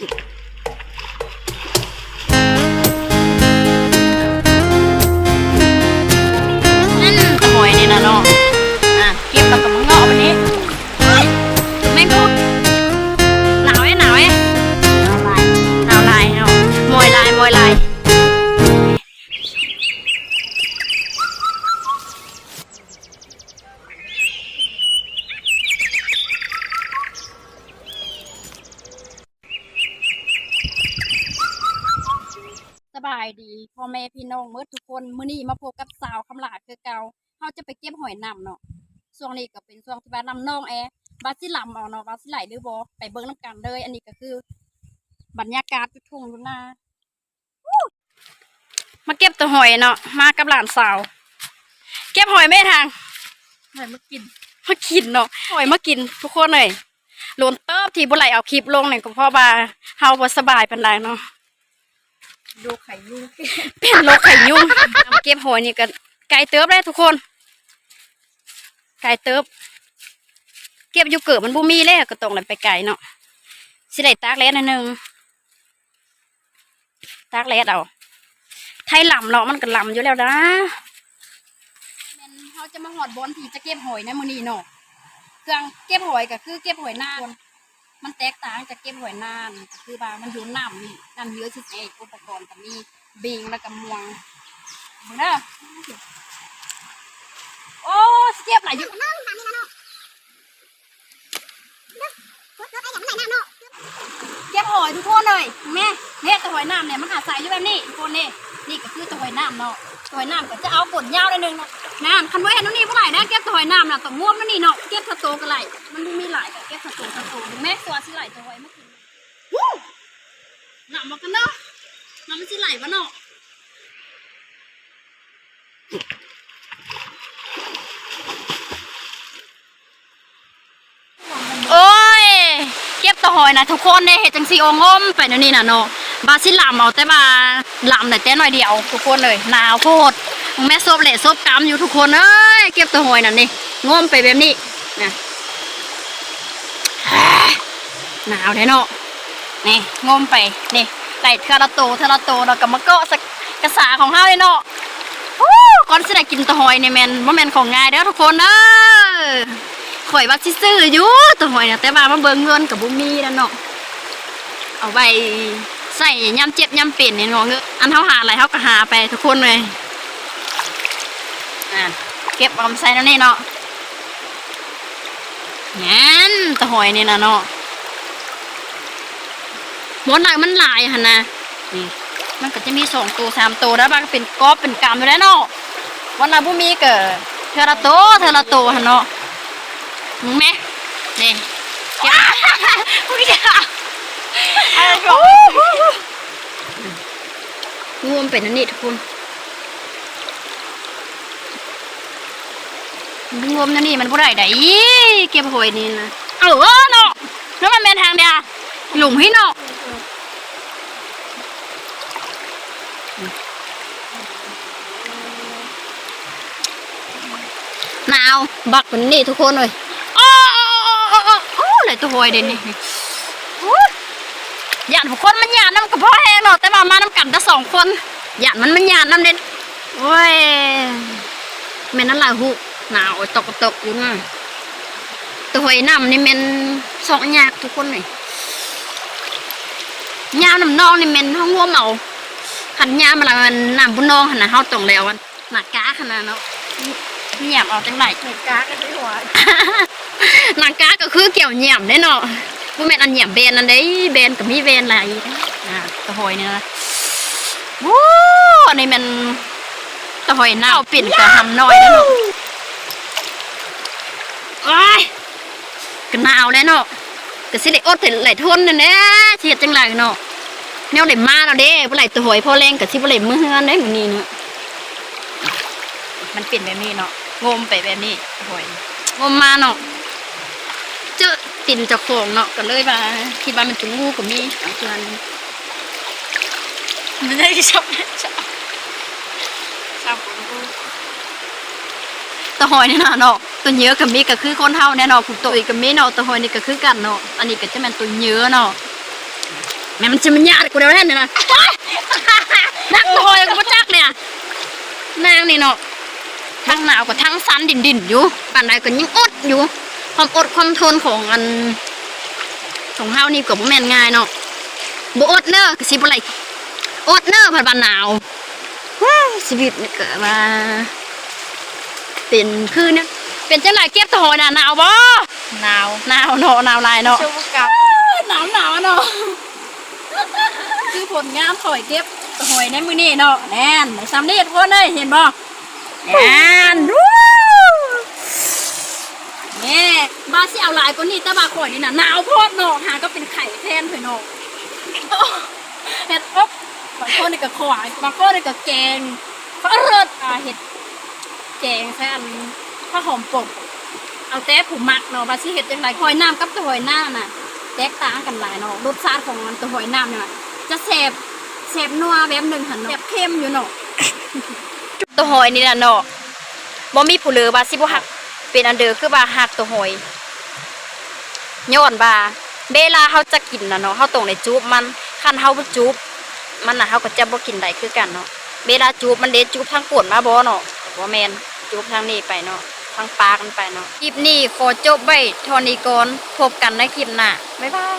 นั่ายดีพ่อแม่พี่น้องเมื่อทุกคนมื้อนี้มาพบกับสาวคำหลาดคือเก่าเฮาจะไปเก็บหอยนำเนาะช่วงนี้ก็เป็นช่วงที่ว่านำน้องแอบาสิลำเอาเนาะบาสิไหลหรือบ่ไปเบิ่งน้ำกันเลย อันนี้ก็คือบรรยากาศอยู่ทุ่งอยู่นาวู้มาเก็บตัวหอยเนาะมากับหลานสาว เก็บหอยไม่ทางหอยมากินมากินเนาะหอยมากิน ทุกคนเลยโลนเติบที่บ่ไหลเอาคลิปลงเนี่ยก็เพราะว่าเฮาบ่สบายปานใดเนาะ ดูไข่ยุ่งเป็นโรคไข่ยุ่งเก็บหอยนี่ก็ไก่เติบเลยทุกคน ไก่เติบ เก็บอยู่เกิดมันบ่มีเลยก็ต้องเลยไปไก่เนาะสิได้ตากแลดหนอยหนึงตากแลดเอาไทยลำเนาะมันก็ลำอยู่แล้วนะแม่นเขาจะมาหอดบอลที่จะเก็บหอยในมื้อนี้เนาะเครื่องเก็บหอยก็คือเก็บหอยนาน มันแตกต่างจากเก็บหอยนานก็คือว่ามันอยู่น้ำนี่น้ำเยอะที่สุดอุปกรณ์ก็มีบิงแล้วก็มวงมึงเด้อโอ้เก็บหลายอยู่เก็บหอยทุกคนเลยแม่เนี่ยตัวหอยน้ำเนี่ยมันหาสายอยู่แบบนี้ทุกคนนี่นี่ก็คือตัวหอยน้ำเนาะตัวหอยน้ำก็จะเอากดยาวเลยนึงนะ น้ำคันไว้เห็นนี้เมื่อไหร่นะเก็บตัวหอยน้ำน่ะต้องง่วมนั่นนี่เนาะเก็บสะโตกันไหลมันมีหลายกับเก็บสะโตสะโตถึงแม่ตัวสิไหลตัวหอยมากินวู้หนักมากันเนาะน้ำมันสิไหลวะเนาะโอ้ยเก็บตะหอยนะทุกคนเนี่ยเห็ดจังซีโองมไปเดี๋ยวนี้น่ะเนาะบาสิลำเอาแต่มาลำแต่แต่หน่อยเดียวทุกคนเลยหนาวโคตร แม่ซบเละซบกำอยู่ทุกคนเอ้ยเก็บตะหอยนั่นนี่ง้มไปแบบนี้นะหนาวแน่เนาะนี่ง้มไปนี่ไหลเทอละโตเทอละโตแล้วก็มาเกาะสักกระสาของเฮาเลยเนาะฮู้ก่อนสิได้กินตะหอยเนี่ยแมนว่าแมนของง่ายเด้อทุกคนเด้อข่อยว่าสิซื้ออยู่ตัวหอยเนี่ยแต่ว่ามาเบิ่งเงินกับบุมีนั่นเนาะเอาไว้ใส่ย่ำเจ็บย่ำเป็นเนี่ยเนาะเงอะอันเท่าหาอะไรเท่าก็หาไปทุกคนเลย อะเก็บเอามาใส่แล้วนี่เนาะงั้นตัวหอยนี่นะเนาะหมดหลายมันหลายหันนะนี่มันก็จะมีสองตัวสามตัวแล้วบางก็เป็นกอบเป็นกำอยู่แล้วเนาะวันละบุมีเกิดเทอละโตวเทอละโตวหันเนาะมึงแม่นี่เก็บมึงจะอะไรก่อนงวมเป็นอันนี้ทุกคน งวมนั่นนี่มันบ่ได้ได้อีเก็บหอยนี่นะเออเนาะแล้วมันเป็นทางเดียวหลุมให้เนาะหนาวบักเป็นนี่ทุกคนเลยโอ้โอ้โอ้โอ้เลยตัวหอยเด่นนี่โอ้ยหยาดทุกคนมันหยาดน้ำกับพ่อแห้งเนาะแต่ว่ามาน้ำกันแต่สองคนหยาดมันมันหยาดน้ำเด่นโอ้ยแม่นนั่นแหละหุ หนาวโอ้ยตกก็ตกอยู่นะตัวหอยน้ำนี่แม่นสองหยาดทุกคนเลยยาวน้ำนองนี่แม่นห้องหัวเมาขันยามาละมันน้ำบุญนองขนาดเฮาตรงแล้วอันหนักก้าขนาดเนาะเงียบเอาจังไหนไข่กากันด้วยหัวนางกาก็คือเกี่ยวเหยี่ยมได้เนาะผู้แม่นอันเหยี่ยมเบนอันใดเบนกับมีเบนอะไรอ่าตะหอยเนี่ยนะวู้อันนี้มันตะหอยหน้าเอาปิ่นกับหำน้อยได้อเนาะ โอ้ยก็หนาวแล้วเนาะก็สิได้อดถึงไหลทนนั่นแหละสิเฮ็ดจังไรเนาะแนวได้มาแล้วเด้บ่ไหลตะหอยพอแรงก็สิบ่ไหลมื้อเฮือนได้มื้อนี้เนาะมันเป็นแบบนี้เนาะงมไปแบบนี้ตะหอยงมมาเนาะเจอตินเจากของเนาะก็เลยว่าคิดว่ามันจะงูกับมีอันเพื่อนไม่ได้ชอบชอบชอบงู ตะหอยนี่นะเนาะตัวเยอะกับมีก็คือคนเท่าแน่นาะผูกตัวอีกกับมีเนาะตะหอยนี่ก็คือกันเนาะอันนี้ก็จะเป็นตัวเยอะเนาะแม่มันจะมันยากกูเดี๋ยวแน่เนี่ยนะนักโอยกูบ่จักเนี่ยนางนี่เนาะทั้งหนาวกับทั้งสันดินดินอยู่ปานใดก็ยังอดอยู่ ความอดความทนของอันของเฮานี่ก็บ่แม่นง่ายเนาะบ่อดเน้อก็สิบ่ไหลอดเน้อผัดบานหนาวว้าวชีวิตนี่ก็ว่า เป็นคือเนี่ยเป็นจังไรเก็บตะหอยน่ะหนาวบ่หนาวหนาวเนาะหนาวหลายเนาะชุ่มกับหนาวหนาวเนาะคือผลงานถอยเก็บตะหอยในมือนี่เนาะแน่นในซ้ำนี่ทุกคนเลยเห็นบ่แน่นวู้แน่บาสิเอาหลายกว่านี้แต่บาข่อยนี่น่ะหนาวโพดเนาะหาก็เป็นไข่แทนเถอะเนาะเห็ดอบ บางคนนี่ก็ขวายบางคนนี่ก็แกงก็เลิศอ่าเห็ด แกงใส่อันข้าวหอมปก เอาแต่ผูมักเนาะบาสิเห็ดจังไรหอยน้ำกับตัวหอยหน้าน่ะ แตกต่างกันหลายเนาะรสชาติของมันตัวหอยน้ำเนี่ยจะแสบแสบนัวแบบหนึ่งหันเนาะแสบเข้มอยู่เนาะตัวหอยนี่น่ะเนาะบ่มีผู้เลือบาสิบ่ฮัก เป็นอันเดอร์คือบาฮักตัวหอยย้อนบาเวลาเฮาจะกินน่ะเนาะเฮาต้องได้จูบมันคันเฮาบ่จูบมันน่ะเฮาก็จะบ่กินได้คือกันเนาะเวลาจูบมันเด้จูบทางปวดมาบ่เนาะบ่แมน จบทางนี้ไปเนาะทางปากันไปเนาะคลิปนี้ขอจบไว้เท่านี้ก่อนพบกันในคลิปหน้าบ๊ายบาย